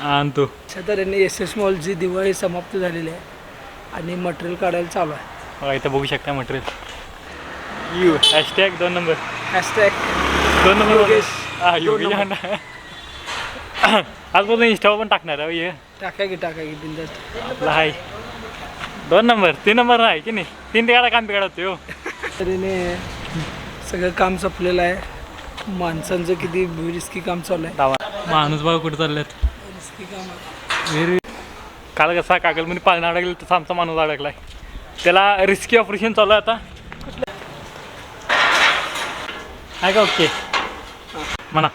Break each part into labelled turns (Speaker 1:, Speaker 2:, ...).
Speaker 1: आणतो.
Speaker 2: अशा तऱ्हेने एस एस मॉलची दिवाळी समाप्त झालेली आहे आणि मटेरियल काढायला चालू आहे.
Speaker 1: बघा इथं बघू शकता मटेरियल यू हॅशटॅग दोन नंबर
Speaker 2: हॅशटॅग
Speaker 1: दोन नंबर
Speaker 2: योगेश.
Speaker 1: हा योगेश. आजपासून इंस्टावर पण टाकणार आहे हो हे
Speaker 2: टाका की टाका की बिंदास
Speaker 1: आपला हाय. दोन नंबर तीन नंबर आहे की नाही? तीन तिकडे काम बिघडत हो.
Speaker 2: तऱ्हेने सगळं काम संपलेलं आहे. माणसांचं किती रिस्की काम चालू आहे.
Speaker 1: माणूस बघा कुठे चाललेत.
Speaker 2: विहिरी आहे
Speaker 1: काल कसा कागलमध्ये म्हणजे पाळणा अडकला तसा आमचा माणूस अडकलाय. त्याला रिस्की ऑपरेशन चालू आहे आता. आहे का ओके? म्हणा.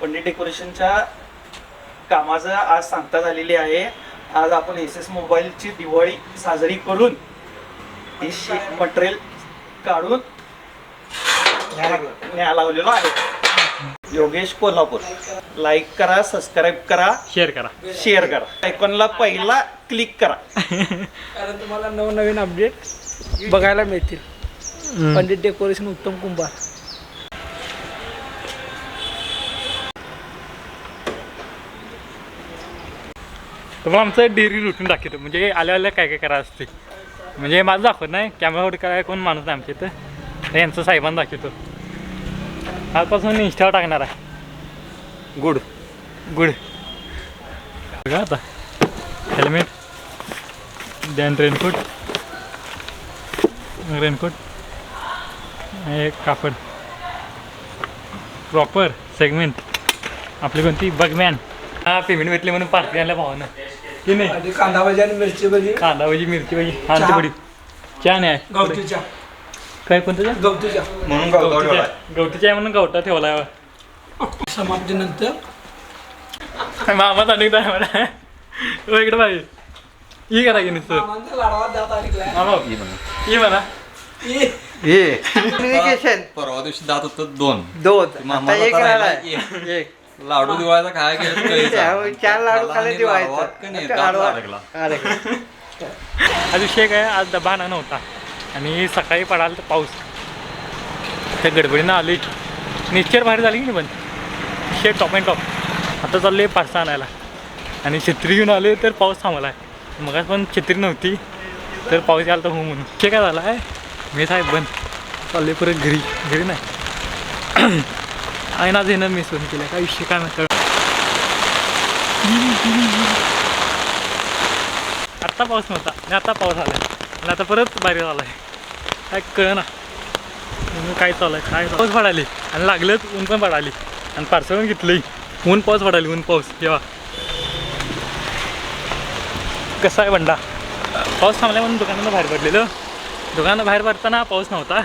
Speaker 3: पंडित डेकोरेशनच्या कामाचं आज सांगता झालेली आहे. आज आपण एस एस मोबाईलची दिवाळी साजरी करून ते मटेरियल काढून न्या लावलेलो आहे. योगेश कोल्हापूर. लाईक करा सबस्क्राईब करा
Speaker 1: शेअर करा.
Speaker 3: शेअर करा. आयकॉनला पहिला क्लिक करा.
Speaker 2: कारण तुम्हाला नवनवीन अपडेट बघायला मिळतील. पंडित डेकोरेशन उत्तम कुंभार.
Speaker 1: तुम्हाला आमचं डेली रुटीन दाखवतो. म्हणजे आल्या आल्या काय काय करायचं असते म्हणजे माझं दाखवत नाही. कॅमेरावर काय कोण माणूस नाही आमच्या इथं. यांचं साहेबांना दाखवतो. आजपासून इंस्टावर टाकणार आहे. गुड गुड बघा आता. हेल्मेट दॅन रेनकोट रेनकोट एक कापड. प्रॉपर सेगमेंट आपली कोणती? बगमॅन हा पेमेंट भेटले म्हणून पार्टी आणल्या भावानं. की नाही?
Speaker 2: कांदा भाजी आणि मिरची भाजी.
Speaker 1: कांदा भाजी मिरची भाजी
Speaker 2: चहा.
Speaker 1: बडी चहा नाही आहे.
Speaker 2: गवतीच्या
Speaker 1: काय कोणतं चहा?
Speaker 2: गवतीच्या.
Speaker 3: म्हणून
Speaker 1: चहा म्हणून गवटा ठेवला
Speaker 2: समाप्तीनंतर
Speaker 1: मामा चालू काय म्हणा हो इकडे पाहिजे ही करा की नुसतं.
Speaker 2: मामांचा लाडवा दात अडकलाय.
Speaker 1: मामा ही म्हणा.
Speaker 2: ई.
Speaker 4: परवा दिवशी जात होतं दोन.
Speaker 5: दोन. आता एक
Speaker 4: तर राहिला
Speaker 5: राहिलाय. एक.
Speaker 4: लाडू दिवाळीचा काय केलं कळीचा.
Speaker 5: त्यामुळे चार लाडू
Speaker 4: मला
Speaker 5: खाली
Speaker 4: आणि
Speaker 5: दिवायचं.
Speaker 4: लाडवात का नाही,
Speaker 5: आता
Speaker 4: दात
Speaker 5: लाडवा-
Speaker 4: अडकला.
Speaker 5: अरे.
Speaker 1: आज आणा नव्हता. आणि सकाळी पडाल तर पाऊस. त्या गडबडीनं आली नेचर बाहेर झाली की नाही पण? शे टॉप अँड टॉप आता चालले पार्सा आणायला. आणि छत्री घेऊन आले तर पाऊस थांबला आहे मग पण छत्री नव्हती तर पाऊस यायला तर हो म्हणून. ते काय झालं आहे मी साहेब बंद. चालले परत घरी. घरी नाही. आहे आज येणं मी सोन केलं काय विषय काय नसतं आत्ता पाऊस नव्हता. आणि आता पाऊस आला आणि आता परत बाहेर आहे काय कळ ना काय चालू आहे काय पाऊस पडाली आणि लागलंच ऊन पण पडाली आणि पार्सल पण घेतलंय. ऊन पाऊस पडाली ऊन पाऊस. जेव्हा कसा आहे बंडा? पाऊस थांबला म्हणून दुकानानं बाहेर पडलेलं. दुकानानं बाहेर पडताना पाऊस नव्हता.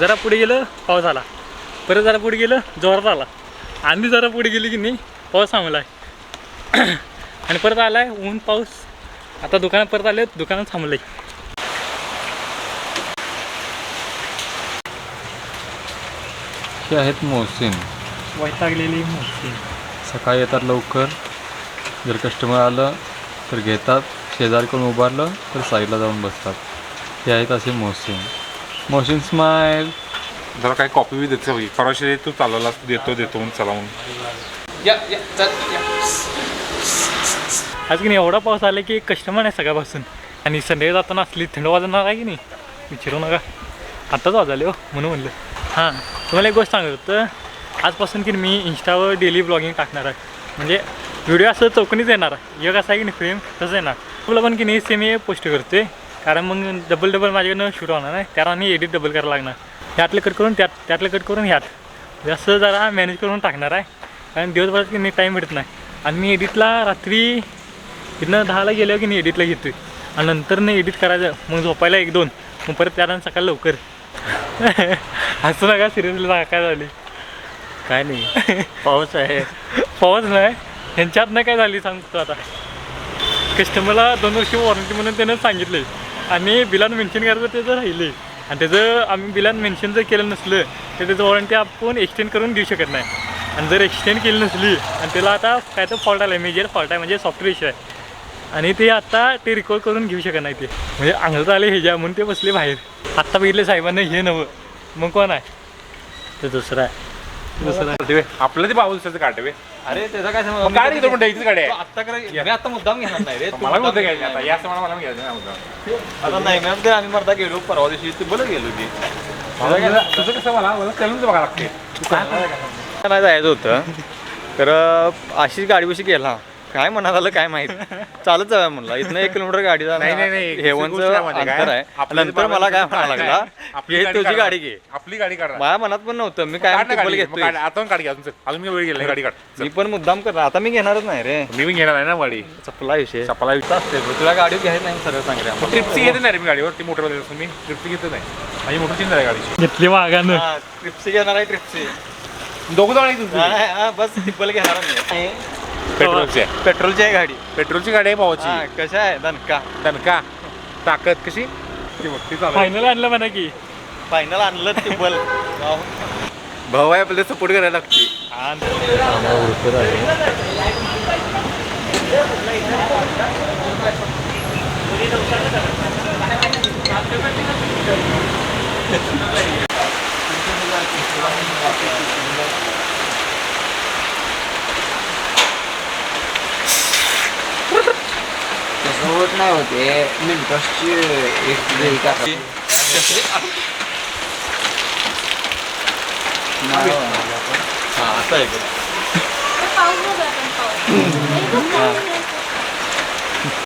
Speaker 1: जरा पुढे गेलं पाऊस आला. परत जरा पुढे गेलं जोरात आला. आणि जरा पुढे गेली की नाही पाऊस थांबला आहे आणि परत आलाय ऊन पाऊस. आता दुकानात परत आले दुकानात थांबलं आहे
Speaker 4: हे आहेत मोहसिन?
Speaker 1: वैतागलेली मोठी
Speaker 4: सकाळी येतात लवकर. जर कस्टमर आलं तर घेतात. शेजारी कोण उभारलं तर साईडला जाऊन बसतात. हे आहेत असे मोहसिन. मोहसिन स्माईल
Speaker 6: जरा काही कॉपी बी देतो फराशी तू चालवला देतो देतो म्हणून चला म्हणून
Speaker 1: आज की नाही एवढा पाऊस आला की कस्टमर आहे सगळ्यापासून. आणि संडे जाताना असली थंड वाजणार आहे की नाही? विचारू नका. आत्ताच वाजले हो म्हणून म्हणलं. हां. तुम्हाला एक गोष्ट सांगत होतं. आजपासून की मी इंस्टावर डेली ब्लॉगिंग टाकणार आहे. म्हणजे व्हिडिओ असं चौकणीच येणार आहे. एक असा आहे की नाही फ्रेम तसं येणार. तुला पण की नाही सेम हे पोस्ट करते कारण मग डबल डबल माझ्याकडनं शूट होणार नाही त्याला आणि एडिट डबल करायला लागणार. त्यातलं कट करून त्यात त्यातलं कट करून ह्यात. म्हणजे जास्त जरा मॅनेज करून टाकणार आहे. कारण दिवसभरात की नाही टाईम भेटत नाही. आणि मी एडिटला रात्री इथनं दहाला गेलो की नाही एडिटला घेतो आहे आणि नंतर नाही एडिट करायचं. मग झोपायला एक दोन. मग परत त्यानंतर सकाळी लवकर. असं नका सिरियसली काय झाली
Speaker 5: काय नाही. पाऊस आहे.
Speaker 1: पाऊस नाही. ह्यांच्यात नाही काय झाली सांगतो आता. कस्टमरला दोन वर्ष वॉरंटी म्हणून त्यानं सांगितले आणि बिलान मेन्शन करायचं त्याचं राहिले आणि त्याचं आम्ही बिलान मेन्शन जर केलं नसलं तर त्याचं वॉरंटी आपण एक्सटेंड करून देऊ शकत नाही. आणि जर एक्सटेंड केली नसली आणि त्याला आता काय तर फॉल्ट आला आहे मेजर फॉल्ट आहे म्हणजे सॉफ्टवेअर इश्यू आहे. आणि ते आता ते रिकॉर्ड करून घेऊ शकत नाही ते. म्हणजे अंगलत आले ह्याच्या म्हणून ते बसले बाहेर. आत्ता बघितले साहेबांना हे नवं. मग कोण आहे?
Speaker 5: ते दुसरा आहे.
Speaker 1: दुसरं
Speaker 6: आपलं ते बाबू दुसऱ्याचं काटे
Speaker 5: अरे त्याचा काय
Speaker 6: मग गाडी घेतो पण द्यायचीच गाडी आहे.
Speaker 5: आता मी आता मुद्दाम घेणार नाही रे.
Speaker 6: मला घ्यायचं आता. या मला घ्यायचं नाही.
Speaker 5: आता नाही मॅम ते आम्ही मरता गेलो परवा दिवशी. ती बोलत गेलो ती
Speaker 6: तुझं कसं मला मला चलूनच बघा लागते
Speaker 5: नाही जायचं होतं. तर अशीच गाडी कशी गेला. काय म्हणा झालं काय माहीत. चालत जाऊया म्हणला. इथनं एक किलोमीटर गाडी
Speaker 6: नाही, नाही, नाही. गोष्ट
Speaker 5: हेवनचं
Speaker 6: काय माहिती आहे
Speaker 5: अंतर
Speaker 6: काय?
Speaker 5: आहे.
Speaker 6: आपल्या
Speaker 5: नंतर मला काय म्हणायला लागला?
Speaker 6: आपली
Speaker 5: हे
Speaker 6: गाडी
Speaker 5: तुझी
Speaker 6: काढा.
Speaker 5: गाडी घे.
Speaker 6: आपली गाडी काढा.
Speaker 5: माझ्या मनात पण नव्हतं. मी काय
Speaker 6: काढ ना
Speaker 5: टिप्पल
Speaker 6: गाडी. मग
Speaker 5: घेतोय?
Speaker 6: काढ. आता पण गाडी घ्या तुमचं अजून मी वेळ गेला गाडी काढ. चल.
Speaker 5: मी पण मुद्दाम करणार आता मी घेणारच नाही रे.
Speaker 6: मी पण घेणार आहे ना गाडी.
Speaker 5: चपला विषय.
Speaker 6: चपला
Speaker 5: असते तुला गाडी घ्यायची नाही सरळ सांग रे आम्हाला.
Speaker 6: ट्रिपची घेते नाही रे मी गाडीवर. ती मोटर मी ट्रिपची घेत नाही. माझी मोटर चेंज आहे गाडीची.
Speaker 1: घेतली
Speaker 5: हा, ट्रिप्सी घेणार आहे ट्रिप्सी
Speaker 6: दोघं जण आहे तुमची.
Speaker 5: हा, हा, बस टिप्पल घेणार नाही
Speaker 6: पेट्रोलची आहे.
Speaker 5: पेट्रोलची आहे गाडी.
Speaker 6: पेट्रोलची गाडी आहे
Speaker 5: हा,
Speaker 6: भावाची
Speaker 5: कशा आहे? दणका
Speaker 6: दणका ताकद कशी? ती बघ ती चालू आहे.
Speaker 1: फायनल आणलं म्हणा की.
Speaker 5: फायनल आणलं टिप्पल भाऊ आहे आपल्याला सपोर्ट करायला लागते.
Speaker 7: होत नाही होते मिनटसची एक घरी